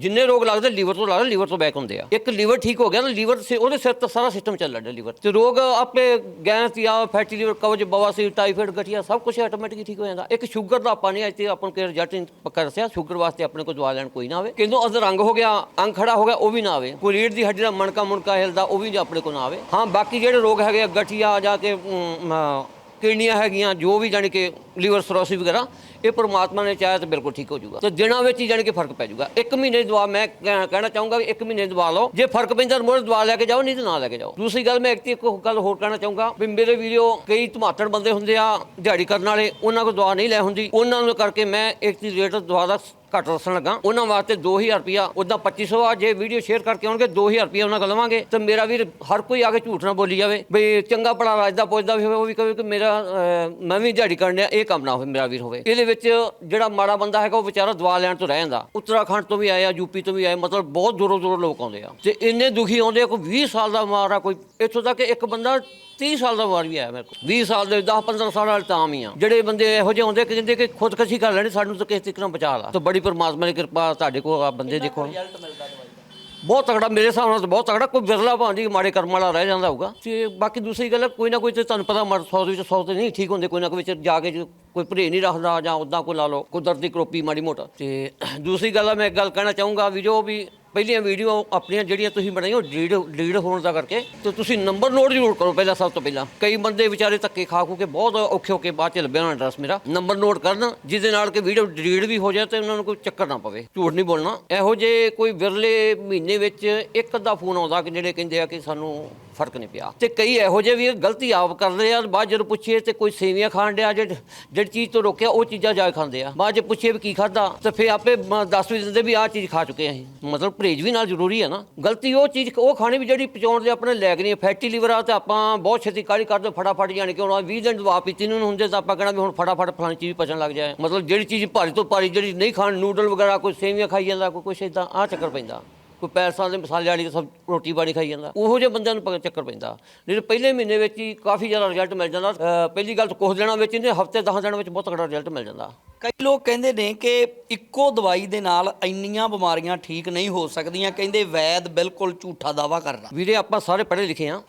ਜਿੰਨੇ ਰੋਗ ਲੱਗਦੇ ਲੀਵਰ ਤੋਂ ਲੱਗਦੇ ਲੀਵਰ ਤੋਂ ਬੈਕ ਹੁੰਦੇ ਆ। ਇੱਕ ਲੀਵਰ ਠੀਕ ਹੋ ਗਿਆ ਤਾਂ ਲੀਵਰ ਸੇ ਉਹਦੇ ਸਿਰ ਤੋਂ ਸਾਰਾ ਸਿਸਟਮ ਚੱਲਦਾ ਰਿਹਾ ਲੀਵਰ ਤੇ। ਰੋਗ ਆਪੇ ਗੈਸ ਜਾਂ ਫੈਟੀ ਲੀਵਰ ਕਬਜ਼ ਬਵਾਸੀਰ ਟਾਈਫਾਇਡ ਗਠੀਆ ਸਭ ਕੁਝ ਆਟੋਮੈਟਿਕ ਠੀਕ ਹੋ ਜਾਂਦਾ। ਇੱਕ ਸ਼ੂਗਰ ਦਾ ਆਪਾਂ ਨਹੀਂ ਇੱਥੇ ਆਪਾਂ ਨੂੰ ਕੋਈ ਰਿਜ਼ਲਟ ਪੱਕਾ ਦੱਸਿਆ ਸ਼ੂਗਰ ਵਾਸਤੇ ਆਪਣੇ ਕੋਲ ਦਵਾ ਲੈਣ ਕੋਈ ਨਾ ਆਵੇ। ਕਿੰਦੋਂ ਅਦਰ ਰੰਗ ਹੋ ਗਿਆ ਅੰਗ ਖੜਾ ਹੋ ਗਿਆ ਉਹ ਵੀ ਨਾ ਆਵੇ। ਕੋਈ ਰੀੜ ਦੀ ਹੱਡੀ ਦਾ ਮਣਕਾ ਮੁਣਕਾ ਹਿਲਦਾ ਉਹ ਵੀ ਆਪਣੇ ਕੋਲ ਨਾ ਆਵੇ। ਹਾਂ ਬਾਕੀ ਜਿਹੜੇ ਰੋਗ ਹੈਗੇ ਆ, ਗਠੀਆ ਜਾਂ ਕਿ ਕਿਡਨੀਆਂ ਹੈਗੀਆਂ ਜੋ ਵੀ ਜਾਣੀ ਕਿ ਲੀਵਰ ਸਰੋਸਿਸ ਵਗੈਰਾ ਇਹ ਪਰਮਾਤਮਾ ਨੇ ਚਾਹਿਆ ਤਾਂ ਬਿਲਕੁਲ ਠੀਕ ਹੋ ਜਾਊਗਾ। ਤੇ ਦਿਨਾਂ ਵਿੱਚ ਹੀ ਜਾਣੀ ਕਿ ਫ਼ਰਕ ਪੈ ਜਾਊਗਾ। ਇੱਕ ਮਹੀਨੇ ਦੀ ਦਵਾ ਮੈਂ ਕਹਿਣਾ ਚਾਹੂੰਗਾ ਵੀ ਇੱਕ ਮਹੀਨੇ ਦੀ ਦਵਾ ਲਓ। ਜੇ ਫ਼ਰਕ ਪੈਂਦਾ ਤਾਂ ਮੁੜ ਦਵਾ ਲੈ ਕੇ ਜਾਓ, ਨਹੀਂ ਤਾਂ ਨਾ ਲੈ ਕੇ ਜਾਓ। ਦੂਸਰੀ ਗੱਲ ਮੈਂ ਇੱਕ ਇੱਕ ਗੱਲ ਹੋਰ ਕਹਿਣਾ ਚਾਹੂੰਗਾ। ਵੀ ਮੇਰੇ ਵੀਡੀਓ ਕਈ ਧਮਾਤੜ ਬੰਦੇ ਹੁੰਦੇ ਆ, ਦਿਹਾੜੀ ਕਰਨ ਵਾਲੇ, ਉਹਨਾਂ ਕੋਲ ਦਵਾ ਨਹੀਂ ਲੈ ਹੁੰਦੀ। ਉਹਨਾਂ ਨੂੰ ਕਰਕੇ ਮੈਂ ਇੱਕ ਦੀ ਰੇਟ ਦਵਾ ਦਾ ਘੱਟ ਦੱਸਣ ਲੱਗਾ। ਉਹਨਾਂ ਵਾਸਤੇ 2000 ਰੁਪਿਆ ਉਦਾਂ 2500 ਆ। ਜੇ ਵੀਡੀਓ ਸ਼ੇਅਰ ਕਰਕੇ ਆਉਣਗੇ 2000 ਰੁਪਿਆ ਉਹਨਾਂ ਕੋਲ ਲਵਾਂਗੇ। ਤੇ ਮੇਰਾ ਵੀਰ ਹਰ ਕੋਈ ਆ ਕੇ ਝੂਠ ਨਾ ਬੋਲੀ ਜਾਵੇ। ਬਈ ਚੰਗਾ ਭਲਾ ਰਾਜਦਾ ਪੁੱਛਦਾ ਵੀ ਹੋਵੇ, ਉਹ ਵੀ ਕਹੇ ਕਿ ਮੇਰਾ ਮੈਂ ਵੀ ਦਿਹਾੜੀ ਕਰਨ ਡਿਆ, ਇਹ ਕੰਮ ਨਾ ਹੋਵੇ, ਮੇਰਾ ਵੀਰ ਹੋਵੇ। ਇਹਦੇ ਵਿੱਚ ਜਿਹੜਾ ਮਾੜਾ ਬੰਦਾ ਹੈਗਾ ਉਹ ਵਿਚਾਰਾ ਦਵਾ ਲੈਣ ਤੋਂ ਰਹਿ ਜਾਂਦਾ ਉੱਤਰਾਖੰਡ ਤੋਂ ਵੀ ਆਏ ਆ ਯੂਪੀ ਤੋਂ ਵੀ ਆਏ ਮਤਲਬ ਬਹੁਤ ਦੂਰੋਂ ਦੂਰੋਂ ਲੋਕ ਆਉਂਦੇ ਆ। ਤੇ ਇੰਨੇ ਦੁਖੀ ਆਉਂਦੇ ਆ ਕੋਈ 20 ਸਾਲ ਦਾ ਮਾਰਾ ਕੋਈ, ਇੱਥੋਂ ਤੱਕ ਇੱਕ ਬੰਦਾ 30 ਸਾਲ ਦਾ ਵਾਰ ਵੀ ਆਇਆ ਮੇਰੇ ਕੋਲ। 20 ਸਾਲ ਦੇ 10 15 ਸਾਲ ਵਾਲੇ ਤਾਂ ਆਮ ਹੀ ਆ। ਜਿਹੜੇ ਬੰਦੇ ਇਹੋ ਜਿਹੇ ਆਉਂਦੇ ਕਿ ਕਹਿੰਦੇ ਕਿ ਖੁਦਕਸ਼ੀ ਕਰ ਲੈਣੀ, ਸਾਨੂੰ ਤਾਂ ਕਿਸੇ ਤਰੀਕੇ ਨਾਲ ਬਚਾ ਲਾ। ਤਾਂ ਬੜੀ ਪਰਮਾਤਮਾ ਦੀ ਕਿਰਪਾ, ਤੁਹਾਡੇ ਕੋਲ ਆ ਬੰਦੇ ਦੇਖੋ। ਰਿਜ਼ਲਟ ਮਿਲਦਾ ਬਹੁਤ ਤਗੜਾ ਮੇਰੇ ਹਿਸਾਬ ਨਾਲ ਤਾਂ ਬਹੁਤ ਤਗੜਾ ਕੋਈ ਵਿਰਲਾ ਭਾਂਜੀ ਮਾੜੇ ਕਰਮ ਵਾਲਾ ਰਹਿ ਜਾਂਦਾ ਹੋਊਗਾ। ਤੇ ਬਾਕੀ ਦੂਸਰੀ ਗੱਲ ਹੈ, ਕੋਈ ਨਾ ਕੋਈ ਤੇ ਤੁਹਾਨੂੰ ਪਤਾ ਮਰ 100 ਦੇ ਵਿੱਚ 100 ਤੇ ਨਹੀਂ ਠੀਕ ਹੁੰਦੇ ਕੋਈ ਨਾ ਕੋਈ ਵਿੱਚ ਜਾ ਕੇ ਜੇ ਕੋਈ ਭਰੇ ਨਹੀਂ ਰੱਖਦਾ ਜਾਂ ਉਦਾਂ ਕੋਈ ਲਾ ਲਓ ਕੁਦਰਤੀ ਕਰੋਪੀ ਮਾੜੀ ਮੋਟਾ। ਤੇ ਦੂਸਰੀ ਗੱਲ ਆ ਮੈਂ ਇੱਕ ਗੱਲ ਕਹਿਣਾ ਚਾਹੂੰਗਾ ਵੀ ਜੋ ਵੀ ਪਹਿਲੀਆਂ ਵੀਡੀਓ ਆਪਣੀਆਂ ਜਿਹੜੀਆਂ ਤੁਸੀਂ ਬਣਾਈਆਂ, ਉਹ ਡਿਲੀਟ ਡਿਲੀਟ ਹੋਣ ਦਾ ਕਰਕੇ ਤੇ ਤੁਸੀਂ ਨੰਬਰ ਨੋਟ ਜ਼ਰੂਰ ਕਰੋ ਪਹਿਲਾਂ ਸਭ ਤੋਂ ਪਹਿਲਾਂ। ਕਈ ਬੰਦੇ ਵਿਚਾਰੇ ਧੱਕੇ ਖਾ ਖੂ ਕੇ ਬਹੁਤ ਔਖੇ ਹੋ ਕੇ ਬਾਅਦ ਚ ਲੱਭਿਆ ਹੋਣਾ ਐਡਰੈਸ ਮੇਰਾ। ਨੰਬਰ ਨੋਟ ਕਰਨ, ਜਿਹਦੇ ਨਾਲ ਕਿ ਵੀਡੀਓ ਡਿਲੀਟ ਵੀ ਹੋ ਜਾਏ ਤੇ ਉਹਨਾਂ ਨੂੰ ਕੋਈ ਚੱਕਰ ਨਾ ਪਵੇ। ਝੂਠ ਨਹੀਂ ਬੋਲਣਾ। ਇਹੋ ਜੇ ਕੋਈ ਵਿਰਲੇ ਮਹੀਨੇ ਵਿੱਚ ਇੱਕ ਅੱਧਾ ਫੋਨ ਆਉਂਦਾ ਕਿ ਜਿਹੜੇ ਕਹਿੰਦੇ ਆ ਕਿ ਸਾਨੂੰ ਫ਼ਰਕ ਨਹੀਂ ਪਿਆ। ਤੇ ਕਈ ਇਹੋ ਜਿਹੇ ਵੀ ਗਲਤੀ ਆਪ ਕਰਦੇ ਆ, ਬਾਅਦ ਜਦੋਂ ਪੁੱਛੀਏ ਤੇ ਕੋਈ ਸੇਵੀਆਂ ਖਾਣ ਡਿਆ, ਜਿਹੜੀ ਜਿਹੜੀ ਚੀਜ਼ ਤੋਂ ਰੋਕਿਆ, ਉਹ ਚੀਜ਼ਾਂ ਜਾ ਕੇ ਖਾਂਦੇ ਆ। ਬਾਅਦ ਜੇ ਪੁੱਛੀਏ ਵੀ ਕੀ ਖਾਦਾ ਤੇ ਫੇ ਆਪੇ ਦੱਸ ਵੀ ਦਿੰਦੇ ਵੀ ਆਹ ਚੀਜ਼ ਖਾ ਚੁੱਕੇ ਆ ਅਸੀਂ। ਮਤਲਬ ਪਰਹੇਜ਼ ਵੀ ਨਾਲ ਜ਼ਰੂਰੀ ਹੈ ਨਾ। ਗਲਤੀ ਉਹ ਚੀਜ਼, ਉਹ ਖਾਣੀ ਵੀ ਜਿਹੜੀ ਪਚਾਉਣ ਦੇ ਆਪਣੇ ਲੈਗ ਨਹੀਂ ਫੈਟੀ ਲੀਵਰ ਆ ਤੇ ਆਪਾਂ ਬਹੁਤ ਛੇਤੀ ਕਾਹਲੀ ਕਰਦੇ ਫਟਾਫਟ ਜਾਣ ਕੇ ਹੁਣ 20 ਦਿਨ ਦਵਾ ਪੀਤੀ ਨੂੰ ਹੁੰਦੇ ਤਾਂ ਆਪਾਂ ਕਹਿਣਾ ਵੀ ਹੁਣ ਫਟਾਫਟ ਫਲਾਣੀ ਚੀਜ਼ ਪਚਣ ਲੱਗ ਜਾਏ। ਮਤਲਬ ਜਿਹੜੀ ਚੀਜ਼ ਭਾਰੀ ਤੋਂ ਭਾਰੀ ਜਿਹੜੀ ਨਹੀਂ ਖਾਣ, ਨੂਡਲ ਵਗੈਰਾ, ਕੋਈ ਸੇਵੀਆਂ ਖਾਈ ਜਾਂਦਾ, ਕੋਈ ਕੁਛ ਇਦਾਂ ਆਹ ਚੱਕਰ ਪੈਂਦਾ। ਕੋਈ ਪੈਸਾ ਦੇ ਮਸਾਲੇ ਵਾਲੀ ਸਭ ਰੋਟੀ ਬਾੜੀ ਖਾਈ ਜਾਂਦਾ। ਉਹੋ ਜਿਹੇ ਬੰਦਿਆਂ ਨੂੰ ਪ- ਚੱਕਰ ਪੈਂਦਾ। ਨਹੀਂ ਪਹਿਲੇ ਮਹੀਨੇ ਵਿੱਚ ਹੀ ਕਾਫੀ ਜ਼ਿਆਦਾ ਰਿਜ਼ਲਟ ਮਿਲ ਜਾਂਦਾ। ਪਹਿਲੀ ਗੱਲ ਤਾਂ ਕੁਝ ਦਿਨਾਂ ਵਿੱਚ ਇਹਨੇ ਹਫ਼ਤੇ 10 ਦਿਨਾਂ ਵਿੱਚ ਬਹੁਤ ਤਕੜਾ ਰਿਜ਼ਲਟ ਮਿਲ ਜਾਂਦਾ। ਕਈ ਲੋਕ ਕਹਿੰਦੇ ਨੇ ਕਿ ਇੱਕੋ ਦਵਾਈ ਦੇ ਨਾਲ ਇੰਨੀਆਂ ਬਿਮਾਰੀਆਂ ਠੀਕ ਨਹੀਂ ਹੋ ਸਕਦੀਆਂ, ਕਹਿੰਦੇ ਵੈਦ ਬਿਲਕੁਲ ਝੂਠਾ ਦਾਵਾ ਕਰਦਾ ਵੀਰੇ, ਆਪਾਂ ਸਾਰੇ ਪੜ੍ਹੇ ਲਿਖੇ ਆ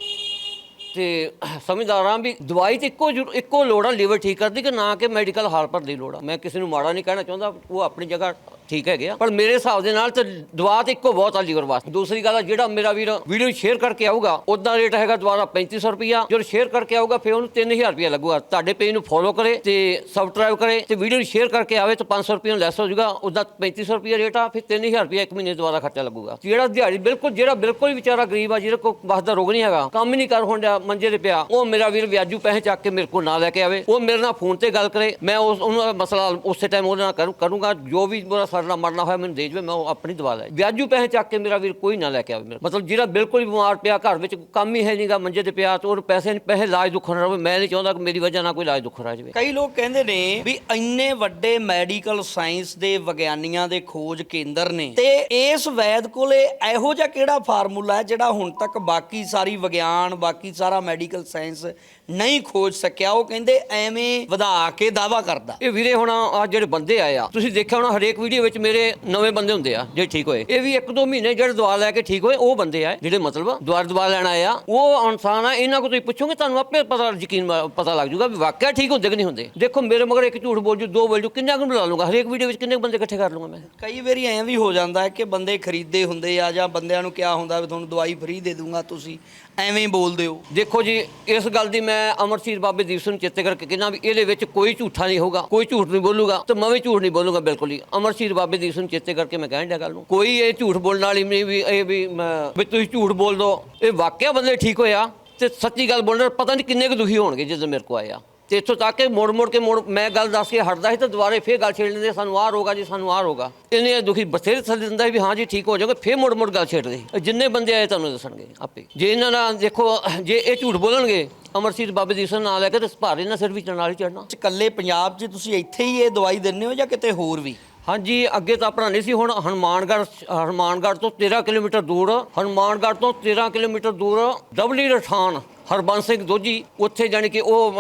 ਤੇ ਸਮਝਦਾਰ ਹਾਂ ਵੀ ਦਵਾਈ ਤੇ ਇੱਕੋ ਜ਼ਰੂ- ਇੱਕੋ ਲੋੜ ਆ, ਲੀਵਰ ਠੀਕ ਕਰਦੀ ਕਿ ਨਾ ਕਿ ਮੈਡੀਕਲ ਹਾਲ ਹਾਰਪਰ ਦੀ ਲੋੜ ਆ। ਮੈਂ ਕਿਸੇ ਨੂੰ ਮਾੜਾ ਨਹੀਂ ਕਹਿਣਾ ਚਾਹੁੰਦਾ, ਉਹ ਆਪਣੀ ਜਗ੍ਹਾ ਠੀਕ ਹੈਗੇ ਆ। ਪਰ ਮੇਰੇ ਹਿਸਾਬ ਦੇ ਨਾਲ ਤਾਂ ਦਵਾ ਤੇ ਇੱਕੋ ਬਹੁਤ ਆ ਲੀਵਰ ਵਾਸਤੇ। ਦੂਸਰੀ ਗੱਲ ਆ, ਜਿਹੜਾ ਮੇਰਾ ਵੀਰ ਵੀਡੀਓ ਸ਼ੇਅਰ ਕਰਕੇ ਆਊਗਾ ਉਦਾਂ ਰੇਟ ਹੈਗਾ ਦੁਬਾਰਾ ਦਾ 3500 ਰੁਪਿਆ ਜਦੋਂ ਸ਼ੇਅਰ ਕਰਕੇ ਆਊਗਾ, ਫਿਰ ਉਹਨੂੰ 3000 ਰੁਪਿਆ ਲੱਗੂਗਾ। ਤੁਹਾਡੇ ਪੇਜ ਨੂੰ ਫੋਲੋ ਕਰੇ ਤੇ ਸਬਸਕ੍ਰਾਈਬ ਕਰੇ ਤੇ ਵੀਡੀਓ ਨੂੰ ਸ਼ੇਅਰ ਕਰਕੇ ਆਵੇ ਤਾਂ 500 ਰੁਪਏ ਲੈਸ ਹੋ ਜਾਊਗਾ। ਉਦਾਂ 3500 ਰੁਪਿਆ ਰੇਟ ਆ, ਫਿਰ 3000 ਰੁਪਿਆ ਇੱਕ ਮਹੀਨੇ ਦੁਬਾਰਾ ਖਰਚਾ ਲੱਗੂਗਾ। ਜਿਹੜਾ ਦਿਹਾੜੀ ਬਿਲਕੁਲ, ਜਿਹੜਾ ਬਿਲਕੁਲ ਵਿਚਾਰਾ ਗਰੀਬ ਆ, ਜਿਹਦੇ ਕੋਲ ਬਸ ਦਾ ਰੋਗ ਨਹੀਂ ਹੈਗਾ, ਕੰਮ ਹੀ ਨਹੀਂ ਕਰ ਹੁੰਦਾ ਮੰਜੇ ਤੇ ਪਿਆ, ਉਹ ਮੇਰਾ ਵੀਰ ਵਿਆਜੂ ਪੈਸੇ ਚੱਕ ਕੇ ਮੇਰੇ ਕੋਲ ਨਾ ਲੈ ਕੇ ਆਵੇ। ਉਹ ਮੇਰੇ ਨਾਲ ਫੋਨ ਤੇ ਗੱਲ ਕਰੇ, ਮੈਂ ਉਸ, ਉਹਨੂੰ ਮਸਲਾ ਉਸੇ ਟਾਈਮ ਉਹਦੇ ਨਾਲ ਕਰੂੰਗਾ, ਜੋ ਵੀ ਮੇਰਾ ਸਰਨਾ ਮਰਨਾ ਹੋਇਆ ਮੈਨੂੰ ਦੇ ਜਵੇ ਮੈਂ ਉਹ ਆਪਣੀ ਦਵਾ ਲੈ। ਵਿਆਜੂ ਪੈਸੇ ਚੱਕ ਕੇ ਮੇਰਾ ਵੀਰ ਕੋਈ ਨਾ ਲੈ ਕੇ ਆਵੇ ਮੇਰੇ ਮਤਲਬ ਜਿਹੜਾ ਬਿਲਕੁਲ ਹੀ ਬਿਮਾਰ ਪਿਆ ਘਰ ਵਿੱਚ ਕੰਮ ਹੀ ਹੈ ਨਹੀਂਗਾ ਮੰਜੇ ਤੇ ਪਿਆ ਤੇ ਉਹ ਪੈਸੇ ਪੈਸੇ ਇਲਾਜ ਦੁੱਖ ਨਾ ਰਵੇ। ਮੈਂ ਨਹੀਂ ਚਾਹੁੰਦਾ ਕਿ ਮੇਰੀ ਵਜ੍ਹਾ ਨਾਲ ਕੋਈ ਇਲਾਜ ਦੁੱਖ ਰਾ ਜਾਵੇ ਕਈ ਲੋਕ ਕਹਿੰਦੇ ਨੇ ਵੀ ਇੰਨੇ ਵੱਡੇ ਮੈਡੀਕਲ ਸਾਇੰਸ ਦੇ ਵਿਗਿਆਨੀਆਂ ਦੇ ਖੋਜ ਕੇਂਦਰ ਨੇ ਤੇ ਇਸ ਵੈਦ ਕੋਲੇ ਇਹੋ ਜਿਹਾ ਕਿਹੜਾ ਫਾਰਮੂਲਾ ਹੈ ਜਿਹੜਾ ਹੁਣ ਤੱਕ ਬਾਕੀ ਸਾਰੀ ਵਿਗਿਆਨ ਬਾਕੀ ਸਾਰਾ ਮੈਡੀਕਲ ਸਾਇੰਸ ਨਹੀਂ ਖੋਜ ਸਕਿਆ? ਉਹ ਕਹਿੰਦੇ ਐਵੇਂ ਵਧਾ ਕੇ ਦਾਵਾ ਕਰਦਾ। ਇਹ ਵੀਰੇ ਹੁਣ ਆ ਜਿਹੜੇ ਬੰਦੇ ਆਏ ਆ ਤੁਸੀਂ ਦੇਖਿਆ ਹੋਣਾ ਹਰੇਕ ਵੀਡੀਓ ਵਿੱਚ ਮੇਰੇ ਨਵੇਂ ਬੰਦੇ ਹੁੰਦੇ ਆ ਜਿਹੜੇ ਠੀਕ ਹੋਏ। ਇਹ ਵੀ ਇੱਕ ਦੋ ਮਹੀਨੇ ਜਿਹੜੇ ਦਵਾ ਲੈ ਕੇ ਠੀਕ ਹੋਏ ਉਹ ਬੰਦੇ ਆ ਜਿਹੜੇ ਮਤਲਬ ਦੁਆਰ ਦਵਾ ਲੈਣ ਆਏ ਆ। ਉਹ ਇਨਸਾਨ ਆ ਇਹਨਾਂ ਕੋਲ ਤੁਸੀਂ ਪੁੱਛੋਗੇ ਤੁਹਾਨੂੰ ਆਪੇ ਪਤਾ ਯਕੀਨ ਪਤਾ ਲੱਗ ਜਾਊਗਾ ਵੀ ਵਾਕਿਆ ਠੀਕ ਹੁੰਦੇ ਕਿ ਨਹੀਂ ਹੁੰਦੇ। ਦੇਖੋ ਮੇਰੇ ਮਗਰ ਇੱਕ ਝੂਠ ਬੋਲ ਜੂ ਦੋ ਬੋਲ ਜੂ ਕਿੰਨਾ ਕੁ ਬੁਲਾ ਲੂੰਗਾ ਹਰੇਕ ਵੀਡੀਓ ਵਿੱਚ ਕਿੰਨੇ ਕੁ ਬੰਦੇ ਇਕੱਠੇ ਕਰ ਲੂੰਗਾ ਮੈਂ? ਕਈ ਵਾਰੀ ਐਂ ਵੀ ਹੋ ਜਾਂਦਾ ਹੈ ਕਿ ਬੰਦੇ ਖਰੀਦੇ ਹੁੰਦੇ ਆ ਜਾਂ ਬੰਦਿਆਂ ਨੂੰ ਕਿਹਾ ਹੁੰਦਾ ਵੀ ਤੁਹਾਨੂੰ ਦਵਾਈ ਫ੍ਰੀ ਦੇ ਦੂੰਗਾ ਤੁਸੀਂ ਐਵੇਂ ਬੋਲਦੇ ਹੋ। ਦੇਖੋ ਜੀ ਇਸ ਗੱਲ ਦੀ ਮੈਂ ਅਮਰਸੀਰ ਬਾਬੇ ਦੀਪ ਸਿੰਘ ਚੇਤੇ ਕਰਕੇ ਕਹਿੰਦਾ ਵੀ ਇਹਦੇ ਵਿੱਚ ਕੋਈ ਝੂਠਾ ਨਹੀਂ ਹੋਊਗਾ ਕੋਈ ਝੂਠ ਨਹੀਂ ਬੋਲੂਗਾ ਤੇ ਮੈਂ ਵੀ ਝੂਠ ਨਹੀਂ ਬੋਲੂਗਾ ਬਿਲਕੁਲ ਹੀ। ਅਮਰਸੀਰ ਬਾਬੇ ਦੀਪ ਸਿੰਘ ਨੂੰ ਚੇਤੇ ਕਰਕੇ ਮੈਂ ਕਹਿਣ ਡਿਆ ਗੱਲ ਨੂੰ, ਕੋਈ ਇਹ ਝੂਠ ਬੋਲਣ ਵਾਲੀ ਨਹੀਂ ਵੀ ਇਹ ਵੀ ਮੈਂ- ਵੀ ਤੁਸੀਂ ਝੂਠ ਬੋਲ ਦੋ। ਇਹ ਵਾਕਿਆ ਬੰਦੇ ਠੀਕ ਹੋਇਆ ਤੇ ਸੱਚੀ ਗੱਲ ਬੋਲਣ ਪਤਾ ਨਹੀਂ ਕਿੰਨੇ ਕੁ ਦੁਖੀ ਹੋਣਗੇ ਜਦੋਂ ਮੇਰੇ ਕੋ ਆਇਆ। ਤੇ ਇੱਥੋਂ ਤੱਕ ਕਿ ਮੋੜ ਮੋੜ ਕੇ ਮੋੜ ਮੈਂ ਗੱਲ ਦੱਸ ਕੇ ਹਟਦਾ ਸੀ ਤੇ ਦੁਬਾਰੇ ਫੇਰ ਗੱਲ ਛੇੜ ਲੈਂਦੇ, ਸਾਨੂੰ ਆਹ ਰੋਗਾ ਜੀ, ਸਾਨੂੰ ਆਹ ਰੋਗਾ ਇਹਨੇ ਦੁਖੀ ਬਥੇਰੇ ਥੱਲੇ ਦਿੰਦਾ ਸੀ ਵੀ ਹਾਂ ਜੀ ਠੀਕ ਹੋ ਜਾਓਗੇ, ਫੇਰ ਮੋੜ ਮੋੜ ਗੱਲ ਛੇੜਦੇ ਇਹ ਜਿੰਨੇ ਬੰਦੇ ਆਏ ਤੁਹਾਨੂੰ ਦੱਸਣਗੇ ਆਪੇ। ਜੇ ਇਹਨਾਂ ਨਾਲ ਦੇਖੋ, ਜੇ ਇਹ ਝੂਠ ਬੋਲਣਗੇ, ਅਮਰਸੀਤ ਬਾਬੇ ਦੀ ਸਨ ਨਾਲ ਲੈ ਕੇ ਤੇ ਭਾਰੇ ਨਾਲ ਸਿਰ ਵੀ ਚੜਾਲੀ ਚੜਨਾ ਇਕੱਲੇ ਪੰਜਾਬ 'ਚ ਤੁਸੀਂ ਇੱਥੇ ਹੀ ਇਹ ਦਵਾਈ ਦਿੰਦੇ ਹੋ ਜਾਂ ਕਿਤੇ ਹੋਰ ਵੀ? ਹਾਂਜੀ, ਅੱਗੇ ਤਾਂ ਆਪਣਾ ਨਹੀਂ ਸੀ, ਹੁਣ ਹਨੂਮਾਨਗੜ੍ਹ ਹਨੂਮਾਨਗੜ੍ਹ ਤੋਂ 13 ਕਿਲੋਮੀਟਰ ਦੂਰ, ਹਨੂਮਾਨਗੜ੍ਹ ਤੋਂ 13 ਕਿਲੋਮੀਟਰ ਦੂਰ ਡਬਲੀ ਰਠਾਨ, ਹਰਬੰਸ ਸਿੰਘ ਦੋਜੀ, ਉੱਥੇ ਜਾਣੀ ਕਿ ਉਹ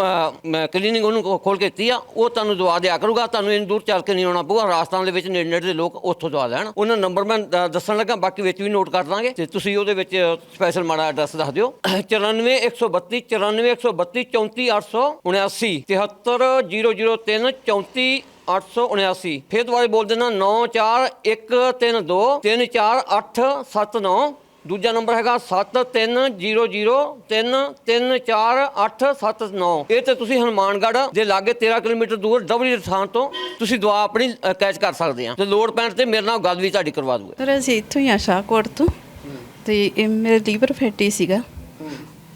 ਕਲੀਨਿਕ ਉਹਨੂੰ ਖੋਲ ਕੇ ਦਿੱਤੀ ਆ, ਉਹ ਤੁਹਾਨੂੰ ਦਵਾ ਦਿਆ ਕਰੂਗਾ, ਤੁਹਾਨੂੰ ਇੰਨੀ ਦੂਰ ਚੱਲ ਕੇ ਨਹੀਂ ਆਉਣਾ ਪਊਗਾ, ਰਾਜਸਥਾਨ ਦੇ ਵਿੱਚ ਨੇੜੇ ਨੇੜੇ ਦੇ ਲੋਕ ਉੱਥੋਂ ਦਵਾ ਲੈਣ। ਉਹਨਾਂ ਨੰਬਰ ਮੈਂ ਦੱਸਣ ਲੱਗਾ, ਬਾਕੀ ਵਿੱਚ ਵੀ ਨੋਟ ਕਰ ਦਾਂਗੇ, ਤੇ ਤੁਸੀਂ ਉਹਦੇ ਵਿੱਚ ਸਪੈਸ਼ਲ ਮਾੜਾ ਐਡਰੈਸ ਦੱਸ ਦਿਓ। 94 132 94 132 34879 73003 34 879 ਫਿਰ ਦੁਬਾਰਾ ਬੋਲ ਦੇਣਾ 94132 34879 ਦੂਜਾ ਨੰਬਰ ਹੈਗਾ 7300334879 ਇਹ ਤੇ ਤੁਸੀਂ ਹਨੂਮਾਨਗੜ੍ਹ ਦੇ ਲਾਗੇ 13 ਕਿਲੋਮੀਟਰ ਦੂਰ ਡਬਲੀ ਥਾਂ ਤੋਂ ਤੁਸੀਂ ਦਵਾ ਆਪਣੀ ਕੈਚ ਕਰ ਸਕਦੇ ਆ। ਤੇ ਲੋਡ ਪੈਣ ਤੇ ਮੇਰੇ ਨਾਲ ਗੱਲ ਵੀ ਤੁਹਾਡੀ ਕਰਵਾ ਦੂਗਾ। ਸਰ ਅਸੀਂ ਇੱਥੋਂ ਹੀ ਆ ਸ਼ਾਹਕੋਟ ਤੋਂ। ਤੇ ਇਹ ਮੇਰੇ ਲੀਵਰ ਫੈਟੀ ਸੀਗਾ।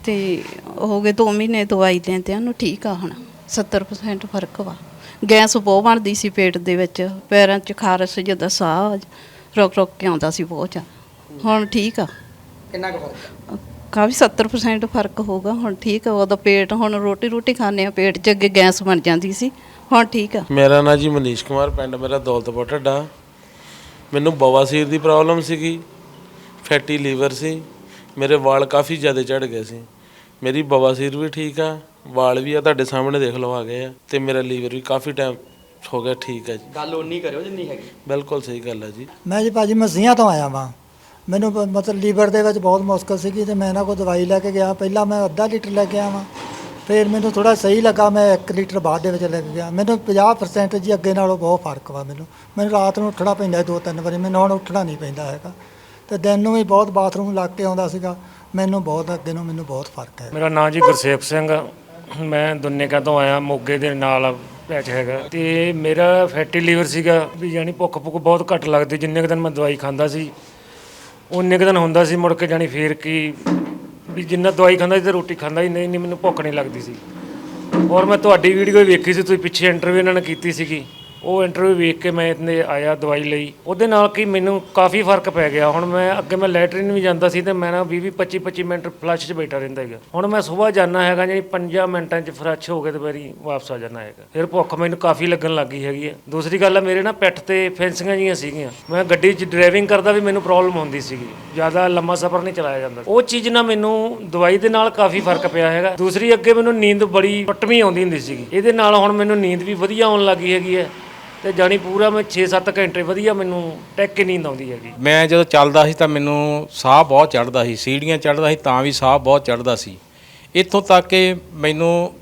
ਤੇ ਹੋ ਗਏ 2 ਮਹੀਨੇ ਦਵਾਈ ਲੈਂਦੇ ਨੂੰ ਠੀਕ ਆ ਹੁਣ। 70% ਫ਼ਰਕ ਵਾ। ਗੈਸ ਬਹੁਤ ਬਣਦੀ ਸੀ ਪੇਟ ਦੇ ਵਿੱਚ ਪੈਰਾਂ 'ਚ ਖਾਰਸ਼ ਜਿੱਦਾਂ ਸਾਹ ਰੁਕ ਰੁਕ ਕੇ ਆਉਂਦਾ ਸੀ ਬਹੁਤ ਜ਼ਿਆਦਾ। ਹੁਣ ਠੀਕ ਆ। ਕਿੰਨਾ ਕੁ ਫ਼ਰਕ? ਕਾਫੀ 70% ਫ਼ਰਕ ਹੋਊਗਾ ਹੁਣ ਠੀਕ ਆ। ਉਹਦਾ ਪੇਟ ਹੁਣ ਰੋਟੀ ਰੋਟੀ ਖਾਂਦੇ ਆ ਪੇਟ 'ਚ ਅੱਗੇ ਗੈਸ ਬਣ ਜਾਂਦੀ ਸੀ। ਹੁਣ ਠੀਕ ਆ। ਮੇਰਾ ਨਾਂ ਜੀ ਮਨੀਸ਼ ਕੁਮਾਰ ਪਿੰਡ ਮੇਰਾ ਦੌਲਤਪੁਰ ਢੱਡਾ। ਮੈਨੂੰ ਬਵਾਸੀਰ ਦੀ ਪ੍ਰੋਬਲਮ ਸੀਗੀ ਫੈਟੀ ਲੀਵਰ ਸੀ। ਮੇਰੇ ਵਾਲ ਕਾਫੀ ਜ਼ਿਆਦਾ ਝੜ ਗਏ ਸੀ। ਮੇਰੀ ਬਵਾਸੀਰ ਵੀ ਠੀਕ ਆ ਵਾਲ ਵੀ ਆ ਤੁਹਾਡੇ ਸਾਹਮਣੇ ਦੇਖ ਲਓ ਆ ਗਏ ਆ ਤੇ ਮੇਰਾ ਲੀਵਰ ਵੀ ਕਾਫੀ ਟਾਈਮ ਹੋ ਗਿਆ ਠੀਕ ਹੈ ਜੀ। ਗੱਲ ਓਨੀ ਕਰਿਓ ਜਿੰਨੀ ਹੈਗੀ। ਬਿਲਕੁਲ ਸਹੀ ਗੱਲ ਹੈ ਜੀ। ਮੈਂ ਜੀ ਭਾਜੀ ਮਸੀਹਾਂ ਤੋਂ ਆਇਆ ਵਾਂ। ਮੈਨੂੰ ਬ- ਮਤਲਬ ਲੀਵਰ ਦੇ ਵਿੱਚ ਬਹੁਤ ਮੁਸ਼ਕਲ ਸੀਗੀ ਤੇ ਮੈਂ ਇਹਨਾਂ ਕੋਲ ਦਵਾਈ ਲੈ ਕੇ ਗਿਆ। ਪਹਿਲਾਂ ਮੈਂ ਅੱਧਾ ਲੀਟਰ ਲੈ ਕੇ ਆਵਾਂ। ਫਿਰ ਮੈਨੂੰ ਥੋੜਾ ਸਹੀ ਲੱਗਾ ਮੈਂ 1 ਲੀਟਰ ਬਾਅਦ ਦੇ ਵਿੱਚ ਲੈ ਕੇ ਗਿਆ। ਮੈਨੂੰ 50% ਜੀ ਅੱਗੇ ਨਾਲੋਂ ਬਹੁਤ ਫ਼ਰਕ ਵਾ ਮੈਨੂੰ। ਮੈਨੂੰ ਰਾਤ ਨੂੰ ਉੱਠਣਾ ਪੈਂਦਾ ਦੋ ਤਿੰਨ ਵਾਰੀ। ਮੈਨੂੰ ਹੁਣ ਉੱਠਣਾ ਨਹੀਂ ਪੈਂਦਾ ਹੈਗਾ। ਤੇ ਦਿਨ ਨੂੰ ਵੀ ਬਹੁਤ ਬਾਥਰੂਮ ਲੱਗ ਕੇ ਆਉਂਦਾ ਸੀਗਾ। ਮੈਨੂੰ ਬਹੁਤ ਅੱਗੇ ਨੂੰ ਮੈਨੂੰ ਬਹੁਤ ਫ਼ਰਕ ਹੈ। ਮੇਰਾ ਨਾਮ ਜੀ ਗੁਰਸੇਵ ਸਿੰਘ। ਆ। ਮੈਂ ਦੁੰਨੇਕਾ ਤੋਂ ਆਇਆ, ਮੋਗੇ ਦੇ ਨਾਲ ਪੈਚ ਹੈਗਾ। ਤੇ ਮੇਰਾ ਫੈਟੀ ਲੀਵਰ ਸੀਗਾ, ਵੀ ਯਾਨੀ ਭੁੱਖ ਭੁੱਖ ਬਹੁਤ ਘੱਟ ਲੱਗਦੀ, ਜਿੰਨੇ ਕੁ ਦਿਨ ਮੈਂ ਦਵਾਈ ਖਾਂਦਾ ਸੀ ਉਨੇ ਕੁ ਦਿਨ ਹੁੰਦਾ ਸੀ ਮੁੜ ਕੇ ਜਾਨੀ ਫੇਰ ਕੀ, ਵੀ ਜਿੰਨਾ ਦਵਾਈ ਖਾਂਦਾ ਸੀ ਤੇ ਰੋਟੀ ਖਾਂਦਾ ਹੀ ਨਹੀਂ ਨਹੀਂ, ਮੈਨੂੰ ਭੁੱਖ ਨਹੀਂ ਲੱਗਦੀ ਸੀ। ਔਰ ਮੈਂ ਤੁਹਾਡੀ ਵੀਡੀਓ ਵੇਖੀ ਸੀ, ਤੁਸੀਂ ਪਿੱਛੇ ਇੰਟਰਵਿਊ ਇਹਨਾਂ ਨੇ ਕੀਤੀ ਸੀਗੀ। ਉਹ ਇੰਟਰਵਿਊ ਵੇਖ ਕੇ ਮੈਂ ਇੱਥੇ ਆਇਆ ਦਵਾਈ ਲਈ। ਉਹਦੇ ਨਾਲ ਕੀ ਮੈਨੂੰ ਕਾਫੀ ਫ਼ਰਕ ਪੈ ਗਿਆ। ਹੁਣ ਮੈਂ ਅੱਗੇ ਮੈਂ ਲੈਟਰਿਨ ਵੀ ਜਾਂਦਾ ਸੀ ਤੇ ਮੈਂ ਨਾ 20 25 25 ਮਿੰਟ ਫਲੱਸ਼ 'ਚ ਬੈਠਾ ਰਹਿੰਦਾ ਹੈਗਾ ਹੁਣ ਮੈਂ ਸਵੇਰ ਜਾਣਾ ਹੈਗਾ ਜਿਹੜੀ 5 ਮਿੰਟਾਂ 'ਚ ਫਰੈਸ਼ ਹੋ ਕੇ ਤੇ ਮੇਰੀ ਵਾਪਸ ਆ ਜਾਣਾ ਹੈਗਾ। ਫਿਰ ਭੁੱਖ ਮੈਨੂੰ ਕਾਫੀ ਲੱਗਣ ਲੱਗੀ ਹੈਗੀ ਹੈ ਦੂਸਰੀ ਗੱਲ ਹੈ ਮੇਰੇ ਨਾ ਪਿੱਠ ਤੇ ਫੈਂਸਿੰਗਾਂ ਜੀਆਂ ਸੀਗੀਆਂ। ਮੈਂ ਗੱਡੀ 'ਚ ਡਰਾਈਵਿੰਗ ਕਰਦਾ ਵੀ ਮੈਨੂੰ ਪ੍ਰੋਬਲਮ ਹੁੰਦੀ ਸੀਗੀ। ਜ਼ਿਆਦਾ ਲੰਮਾ ਸਫ਼ਰ ਨਹੀਂ ਚਲਾਇਆ ਜਾਂਦਾ ਉਹ ਚੀਜ਼ ਨਾਲ ਮੈਨੂੰ ਦਵਾਈ ਦੇ ਨਾਲ ਕਾਫੀ ਫ਼ਰਕ ਪਿਆ ਹੈਗਾ। ਦੂਸਰੀ ਅੱਗੇ ਮੈਨੂੰ ਨੀਂਦ ਬੜੀ ਪਟਵੀਂ ਆਉਂਦੀ ਹੁੰਦੀ ਸੀਗੀ। ਇਹਦੇ ਨਾਲ ਹੁਣ ਮੈਨੂੰ ਨੀਂਦ ਵੀ ਵਧੀਆ ਆਉਣ ਲੱਗੀ ਹੈਗੀ ਹੈ ਤੇ ਜਾਣੀ ਪੂਰਾ ਮੈਂ 6-7 ਘੰਟੇ ਵਧੀਆ ਮੈਨੂੰ ਟੈਕ ਕੇ ਨੀਂਦ ਆਉਂਦੀ ਹੈਗੀ। ਮੈਂ ਜਦੋਂ ਚੱਲਦਾ ਸੀ ਤਾਂ ਮੈਨੂੰ ਸਾਹ ਬਹੁਤ ਚੜਦਾ ਸੀ ਸੀੜੀਆਂ ਚੜਦਾ ਸੀ ਤਾਂ ਵੀ ਸਾਹ ਬਹੁਤ ਚੜਦਾ ਸੀ। ਇੱਥੋਂ ਤੱਕ ਕਿ ਮੈਨੂੰ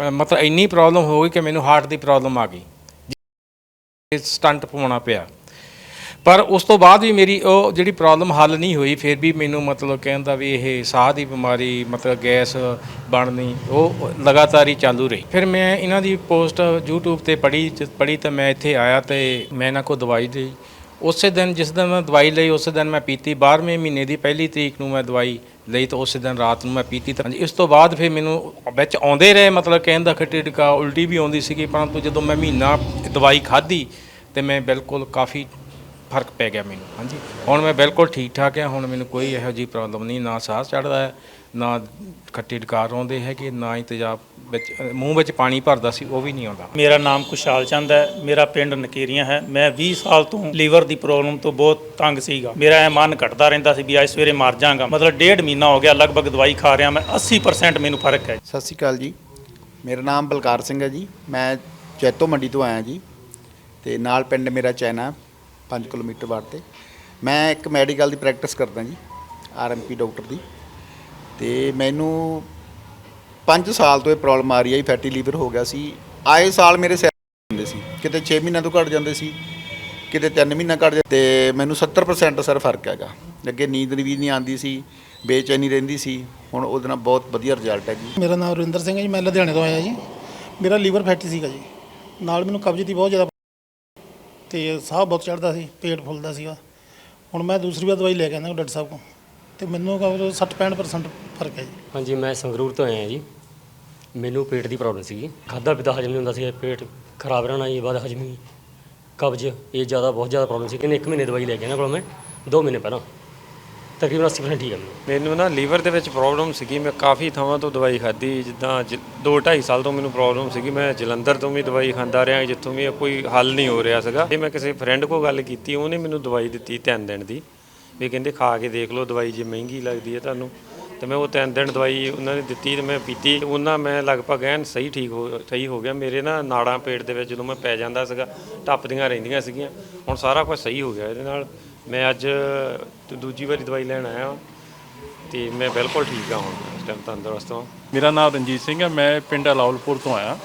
ਅਹ, ਮਤਲਬ ਇੰਨੀ ਪ੍ਰੋਬਲਮ ਹੋ ਗਈ ਕਿ ਮੈਨੂੰ ਹਾਰਟ ਦੀ ਪ੍ਰੋਬਲਮ ਆ ਗਈ। ਸਟੰਟ ਪਵਾਉਣਾ ਪਿਆ। ਪਰ ਉਸ ਤੋਂ ਬਾਅਦ ਵੀ ਮੇਰੀ ਉਹ ਜਿਹੜੀ ਪ੍ਰੋਬਲਮ ਹੱਲ ਨਹੀਂ ਹੋਈ, ਫਿਰ ਵੀ ਮੈਨੂੰ ਮਤਲਬ ਕਹਿੰਦਾ ਵੀ ਇਹ ਸਾਹ ਦੀ ਬਿਮਾਰੀ, ਮਤਲਬ ਗੈਸ ਬਣਨੀ, ਉਹ ਲਗਾਤਾਰ ਹੀ ਚਾਲੂ ਰਹੀ। ਫਿਰ ਮੈਂ ਇਹਨਾਂ ਦੀ ਪੋਸਟ YouTube ਤੇ ਪੜ੍ਹੀ ਪੜ੍ਹੀ ਤਾਂ ਮੈਂ ਇੱਥੇ ਆਇਆ ਤੇ ਮੈਂ ਇਹਨਾਂ ਕੋਲ ਦਵਾਈ ਲਈ। ਉਸੇ ਦਿਨ, ਜਿਸ ਦਿਨ ਮੈਂ ਦਵਾਈ ਲਈ, ਉਸੇ ਦਿਨ ਮੈਂ ਪੀਤੀ। 12ਵੇਂ ਮਹੀਨੇ ਦੀ ਪਹਿਲੀ ਤਰੀਕ ਨੂੰ ਮੈਂ ਦਵਾਈ ਲਈ ਤਾਂ ਉਸੇ ਦਿਨ ਰਾਤ ਨੂੰ ਮੈਂ ਪੀਤੀ ਤਾਂ ਇਸ ਤੋਂ ਬਾਅਦ ਫਿਰ ਮੈਨੂੰ ਵਿੱਚ ਆਉਂਦੇ ਰਹੇ, ਮਤਲਬ ਕਹਿੰਦਾ ਖੱਟੀ ਟਿਕਾ ਉਲਟੀ ਵੀ ਆਉਂਦੀ ਸੀਗੀ। ਪਰੰਤੂ ਜਦੋਂ ਮੈਂ ਮਹੀਨਾ ਦਵਾਈ ਖਾਧੀ ਤੇ ਮੈਂ ਬਿਲਕੁਲ ਕਾਫੀ ਫ਼ਰਕ ਪੈ ਗਿਆ ਮੈਨੂੰ ਹਾਂਜੀ। ਹੁਣ ਮੈਂ ਬਿਲਕੁਲ ਠੀਕ ਠਾਕ ਹਾਂ ਹੁਣ ਮੈਨੂੰ ਕੋਈ ਇਹੋ ਜਿਹੀ ਪ੍ਰੋਬਲਮ ਨਹੀਂ ਨਾ ਸਾਹ ਚੜਦਾ ਹੈ ਨਾ ਖੱਟੀ ਡਕਾਰ ਆਉਂਦੇ ਹੈਗੇ ਨਾ ਹੀ ਤੇਜ਼ਾਬ ਵਿੱਚ ਮੂੰਹ ਵਿੱਚ ਪਾਣੀ ਭਰਦਾ ਸੀ ਉਹ ਵੀ ਨਹੀਂ ਆਉਂਦਾ। ਮੇਰਾ ਨਾਮ ਕੁਸ਼ਾਲ ਚੰਦ ਹੈ ਮੇਰਾ ਪਿੰਡ ਨਕੇਰੀਆਂ ਹੈ। ਮੈਂ 20 ਸਾਲ ਤੋਂ ਲੀਵਰ ਦੀ ਪ੍ਰੋਬਲਮ ਤੋਂ ਬਹੁਤ ਤੰਗ ਸੀਗਾ। ਮੇਰਾ ਇਹ ਮਨ ਘਟਦਾ ਰਹਿੰਦਾ ਸੀ ਵੀ ਅੱਜ ਸਵੇਰੇ ਮਰ ਜਾਵਾਂਗਾ। ਮਤਲਬ ਡੇਢ ਮਹੀਨਾ ਹੋ ਗਿਆ ਲਗਭਗ ਦਵਾਈ ਖਾ ਰਿਹਾ ਮੈਂ 80% ਮੈਨੂੰ ਫ਼ਰਕ ਹੈ ਸਤਿ ਸ਼੍ਰੀ ਅਕਾਲ ਜੀ। ਮੇਰਾ ਨਾਮ ਬਲਕਾਰ ਸਿੰਘ ਹੈ ਜੀ। ਮੈਂ ਜੈਤੋ ਮੰਡੀ ਤੋਂ ਆਇਆ ਜੀ। ਤੇ ਨਾਲ ਪਿੰਡ ਮੇਰਾ ਚੈਨਾ। 5 ਕਿਲੋਮੀਟਰ ਵਾਟ ਤੇ। ਮੈਂ ਇੱਕ ਮੈਡੀਕਲ ਦੀ ਪ੍ਰੈਕਟਿਸ ਕਰਦਾ ਜੀ ਆਰਐਮਪੀ ਡਾਕਟਰ ਦੀ। ਤੇ ਮੈਨੂੰ 5 ਸਾਲ ਤੋਂ ਇਹ ਪ੍ਰੋਬਲਮ ਆ ਰਹੀ ਹੈ ਫੈਟੀ ਲੀਵਰ ਹੋ ਗਿਆ ਸੀ। ਆਏ ਸਾਲ ਮੇਰੇ ਸਿਰ ਹੁੰਦੇ ਸੀ, ਕਿਤੇ 6 ਮਹੀਨਿਆਂ ਤੋਂ ਘਟ ਜਾਂਦੇ ਸੀ, ਕਿਤੇ 3 ਮਹੀਨਾ ਘਟ ਜਾਂਦੇ। ਤੇ ਮੈਨੂੰ 70% ਸਰ ਫ਼ਰਕ ਹੈਗਾ। ਅੱਗੇ ਨੀਂਦ ਵੀ ਨਹੀਂ ਆਉਂਦੀ ਸੀ, ਬੇਚੈਨੀ ਰਹਿੰਦੀ ਸੀ। ਹੁਣ ਉਹਦੇ ਨਾਲ ਬਹੁਤ ਵਧੀਆ ਰਿਜ਼ਲਟ ਹੈ ਜੀ। ਮੇਰਾ ਨਾਮ ਰਵਿੰਦਰ ਸਿੰਘ ਹੈ ਜੀ, ਮੈਂ ਲੁਧਿਆਣੇ ਤੋਂ ਆਇਆ ਜੀ। ਮੇਰਾ ਲੀਵਰ ਫੈਟੀ ਸੀਗਾ ਜੀ। ਨਾਲ ਮੈਨੂੰ ਕਬਜ਼ ਦੀ ਬਹੁਤ ਜ਼ਿਆਦਾ ਤੇ ਸਾਹ ਬਹੁਤ ਚੜਦਾ ਸੀ, ਪੇਟ ਫੁੱਲਦਾ ਸੀਗਾ। ਹੁਣ ਮੈਂ ਦੂਸਰੀ ਵਾਰ ਦਵਾਈ ਲੈ ਕੇ ਆਉਂਦਾ ਡਾਕਟਰ ਸਾਹਿਬ ਕੋਲ, ਤੇ ਮੈਨੂੰ ਕਬਜ਼ 60 65% ਫ਼ਰਕ ਹੈ ਜੀ। ਹਾਂਜੀ, ਮੈਂ ਸੰਗਰੂਰ ਤੋਂ ਆਇਆ ਜੀ। ਮੈਨੂੰ ਪੇਟ ਦੀ ਪ੍ਰੋਬਲਮ ਸੀਗੀ। ਖਾਦਾ ਪੀਤਾ ਹਜਮ ਨਹੀਂ ਹੁੰਦਾ ਸੀ ਪੇਟ ਖਰਾਬ ਰਹਿਣਾ ਜੀ ਬਾਅਦ ਹਜਮੀ ਕਬਜ਼, ਇਹ ਜ਼ਿਆਦਾ, ਬਹੁਤ ਜ਼ਿਆਦਾ ਪ੍ਰੋਬਲਮ ਸੀ। ਕਹਿੰਦੇ ਇੱਕ ਮਹੀਨੇ ਦਵਾਈ ਲੈ ਕੇ ਇਹਨਾਂ ਕੋਲ ਮੈਂ 2 ਮਹੀਨੇ ਪਹਿਲਾਂ। ਤਕਰੀਬਨ 80% ਠੀਕ ਹੈ ਮੈਨੂੰ ਮੈਨੂੰ ਨਾ ਲੀਵਰ ਦੇ ਵਿੱਚ ਪ੍ਰੋਬਲਮ ਸੀਗੀ। ਮੈਂ ਕਾਫੀ ਥਾਵਾਂ ਤੋਂ ਦਵਾਈ ਖਾਧੀ। ਜਿੱਦਾਂ 2 2.5 ਸਾਲ ਤੋਂ ਮੈਨੂੰ ਪ੍ਰੋਬਲਮ ਸੀਗੀ। ਮੈਂ ਜਲੰਧਰ ਤੋਂ ਵੀ ਦਵਾਈ ਖਾਂਦਾ ਰਿਹਾ, ਜਿੱਥੋਂ ਵੀ ਕੋਈ ਹੱਲ ਨਹੀਂ ਹੋ ਰਿਹਾ ਸੀਗਾ। ਜੇ ਮੈਂ ਕਿਸੇ ਫਰੈਂਡ ਕੋਲ ਗੱਲ ਕੀਤੀ। ਉਹਨੇ ਮੈਨੂੰ ਦਵਾਈ ਦਿੱਤੀ ਤਿੰਨ ਦਿਨ ਦੀ। ਵੀ ਕਹਿੰਦੇ, ਖਾ ਕੇ ਦੇਖ ਲਓ, ਦਵਾਈ ਜੇ ਮਹਿੰਗੀ ਲੱਗਦੀ ਹੈ ਤੁਹਾਨੂੰ। ਤੇ ਮੈਂ ਉਹ ਤਿੰਨ ਦਿਨ ਦਵਾਈ ਉਹਨਾਂ ਨੇ ਦਿੱਤੀ ਤੇ ਮੈਂ ਪੀਤੀ। ਉਹਨਾਂ, ਮੈਂ ਲਗਭਗ ਐਨ ਸਹੀ ਠੀਕ ਹੋ, ਸਹੀ ਹੋ ਗਿਆ। ਮੇਰੇ ਨਾ ਨਾੜਾਂ ਪੇਟ ਦੇ ਵਿੱਚ ਜਦੋਂ ਮੈਂ ਪੈ ਜਾਂਦਾ ਸੀਗਾ, ਟੱਪਦੀਆਂ ਰਹਿੰਦੀਆਂ ਸੀਗੀਆਂ। ਹੁਣ ਸਾਰਾ ਕੁਝ ਸਹੀ ਹੋ ਗਿਆ ਇਹਦੇ ਨਾਲ। ਮੈਂ ਅੱਜ ਦੂਜੀ ਵਾਰੀ ਦਵਾਈ ਲੈਣ ਆਇਆ ਹਾਂ ਤੇ ਮੈਂ ਬਿਲਕੁਲ ਠੀਕ ਹਾਂ ਹੁਣ, ਇਸ ਟਾਈਮ ਤੰਦਰੁਸਤ ਹਾਂ ਮੇਰਾ ਨਾਮ ਰਣਜੀਤ ਸਿੰਘ ਹੈ ਮੈਂ ਪਿੰਡ ਅਲਾਉਲਪੁਰ ਤੋਂ ਆਇਆ।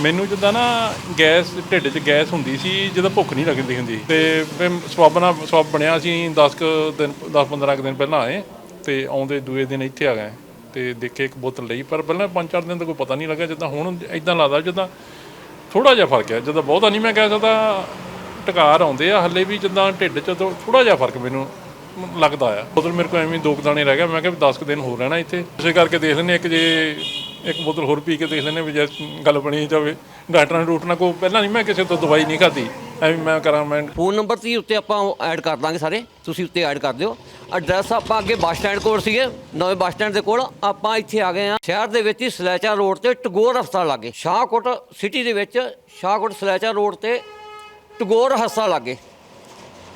ਮੈਨੂੰ ਜਿੱਦਾਂ ਨਾ ਗੈਸ, ਢਿੱਡ 'ਚ ਗੈਸ ਹੁੰਦੀ ਸੀ, ਜਦੋਂ ਭੁੱਖ ਨਹੀਂ ਲੱਗਦੀ ਹੁੰਦੀ। ਤੇ ਫਿਰ ਸਵਾਬ ਸਵਾਬ ਬਣਿਆ ਸੀ 10 ਕੁ ਦਿਨ 10 15 ਕੁ ਦਿਨ ਪਹਿਲਾਂ ਆਏ, ਤੇ ਆਉਂਦੇ ਦੂਏ ਦਿਨ ਇੱਥੇ ਆ ਗਏ। ਤੇ ਦੇਖੇ ਇੱਕ ਬੋਤਲ ਲਈ, ਪਰ ਪਹਿਲਾਂ 5-4 ਦਿਨ ਤਾਂ ਕੋਈ ਪਤਾ ਨਹੀਂ ਲੱਗਾ, ਜਿੱਦਾਂ ਹੁਣ ਇਦਾਂ ਲੱਗਦਾ, ਜਿੱਦਾਂ ਥੋੜਾ ਜਿਹਾ ਫ਼ਰਕ ਹੈ ਜਦੋਂ ਬਹੁਤਾ ਨਹੀਂ ਮੈਂ ਕਹਿ ਸਕਦਾ ਟਕਾਰ ਆਉਂਦੇ ਆ, ਹੱਲੇ ਵੀ ਜਿੱਦਾਂ ਢਿੱਡ 'ਚ ਥੋੜਾ ਜਿਹਾ ਫ਼ਰਕ ਮੈਨੂੰ ਲੱਗਦਾ ਆ। ਬੋਤਲ ਮੇਰੇ ਕੋਲ ਐਵੇਂ ਦੋ ਕੁ ਦਾਣੇ ਰਹਿ ਗਏ, ਮੈਂ ਕਿਹਾ ਵੀ 10 ਕੁ ਦਿਨ ਹੋਰ ਰਹਿਣਾ ਇੱਥੇ। ਇਸੇ ਕਰਕੇ ਦੇਖ ਲੈਂਦੇ ਇੱਕ ਜੇ ਇੱਕ ਬੋਤਲ ਹੋਰ ਪੀ ਕੇ ਦੇਖ ਲੈਂਦੇ ਵੀ ਜੇ ਗੱਲ ਬਣੀ ਜਾਵੇ, ਡਾਕਟਰਾਂ ਨੇ ਰੂਟਣਾ ਕੋ, ਪਹਿਲਾਂ ਨਹੀਂ ਮੈਂ ਕਿਸੇ ਤੋਂ ਦਵਾਈ ਨਹੀਂ ਖਾਧੀ। ਐਵੇਂ ਮੈਂ ਕਰਾਂ, ਮੈਂ ਫੋਨ ਨੰਬਰ ਤੇ ਉੱਤੇ ਆਪਾਂ ਐਡ ਕਰ ਦਾਂਗੇ ਸਾਰੇ। ਤੁਸੀਂ ਉੱਤੇ ਐਡ ਕਰ ਦਿਓ। ਐਡਰੈਸ ਆਪਾਂ ਅੱਗੇ ਬੱਸ ਸਟੈਂਡ ਕੋਲ ਸੀਗੇ, ਨਵੇਂ ਬੱਸ ਸਟੈਂਡ ਦੇ ਕੋਲ। ਆਪਾਂ ਇੱਥੇ ਆ ਗਏ ਆ ਸ਼ਹਿਰ ਦੇ ਵਿੱਚ ਹੀ ਸਲੈਚਾ ਰੋਡ ਤੇ ਟਗੋਰ ਹਸਪਤਾਲ ਲਾਗੇ, ਸ਼ਾਹਕੋਟ ਸਿਟੀ ਦੇ ਵਿੱਚ, ਸ਼ਾਹਕੋਟ ਸਲੈਚਾ ਰੋਡ ਤੇ ਟਗੋਰ ਹਸਪਤਾਲ ਲਾਗੇ।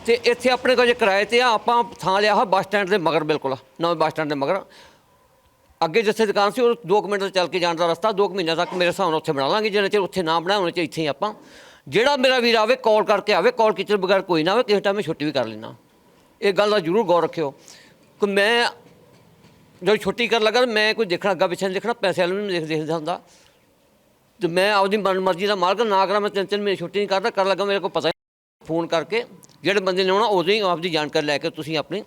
ਤੇ ਇੱਥੇ ਆਪਣੇ ਕੋਲ ਜੇ ਕਿਰਾਏ ਤੇ ਆ, ਆਪਾਂ ਥਾਂ ਲਿਆ ਹੋਇਆ ਬੱਸ ਸਟੈਂਡ ਦੇ ਮਗਰ ਬਿਲਕੁਲ, ਨਵੇਂ ਬੱਸ ਸਟੈਂਡ ਦੇ ਮਗਰ। ਅੱਗੇ ਜਿੱਥੇ ਦੁਕਾਨ ਸੀ, ਉਹ 2 ਮਿੰਟ ਦਾ ਚੱਲ ਕੇ ਜਾਣ ਦਾ ਰਸਤਾ 2 ਮਹੀਨਿਆਂ ਤੱਕ ਮੇਰੇ ਹਿਸਾਬ ਨਾਲ ਉੱਥੇ ਬਣਾ ਲਾਂਗੇ ਜਿੰਨੇ ਚਿਰ ਉੱਥੇ ਨਾ ਬਣਾਏ ਉਹਨੇ ਚਿਰ ਇੱਥੇ ਹੀ ਆਪਾਂ। ਜਿਹੜਾ ਮੇਰਾ ਵੀਰ ਆਵੇ, ਕਾਲ ਕਰਕੇ ਆਵੇ, ਕਾਲ ਕੀਤੇ ਬਗੈਰ ਕੋਈ ਨਾ ਆਵੇ, ਕਿਸੇ ਟਾਈਮ ਮੈਂ ਛੁੱਟੀ ਵੀ ਕਰ ਲੈਣਾ ਇਹ ਗੱਲ ਦਾ ਜ਼ਰੂਰ ਗੌਰ ਰੱਖਿਓ। ਕਿ ਮੈਂ, ਜਦੋਂ ਛੁੱਟੀ ਕਰਨ ਲੱਗਾ ਤਾਂ ਮੈਂ ਕੋਈ ਦੇਖਣਾ, ਅੱਗਾ ਪਿੱਛੇ ਨਹੀਂ ਦੇਖਣਾ, ਪੈਸੇ ਵਾਲੇ ਨੂੰ ਨਹੀਂ ਦੇਖ ਦੇਖਦਾ ਹੁੰਦਾ। ਤੇ ਮੈਂ ਆਪਦੀ ਮਨ ਮਰਜ਼ੀ ਦਾ ਮਾਲਕ, ਨਾ ਕਰਾਂ ਮੈਂ ਤਿੰਨ ਤਿੰਨ ਮਹੀਨੇ ਛੁੱਟੀ ਨਹੀਂ ਕਰਦਾ, ਕਰਨ ਲੱਗਾ ਮੇਰੇ ਕੋਲ ਪਤਾ ਫੋਨ ਕਰਕੇ ਜਿਹੜੇ ਬੰਦੇ ਨੇ ਆਉਣਾ ਉਦੋਂ ਹੀ ਆਪਦੀ ਜਾਣਕਾਰੀ ਲੈ ਕੇ ਤੁਸੀਂ ਆਪਣੀ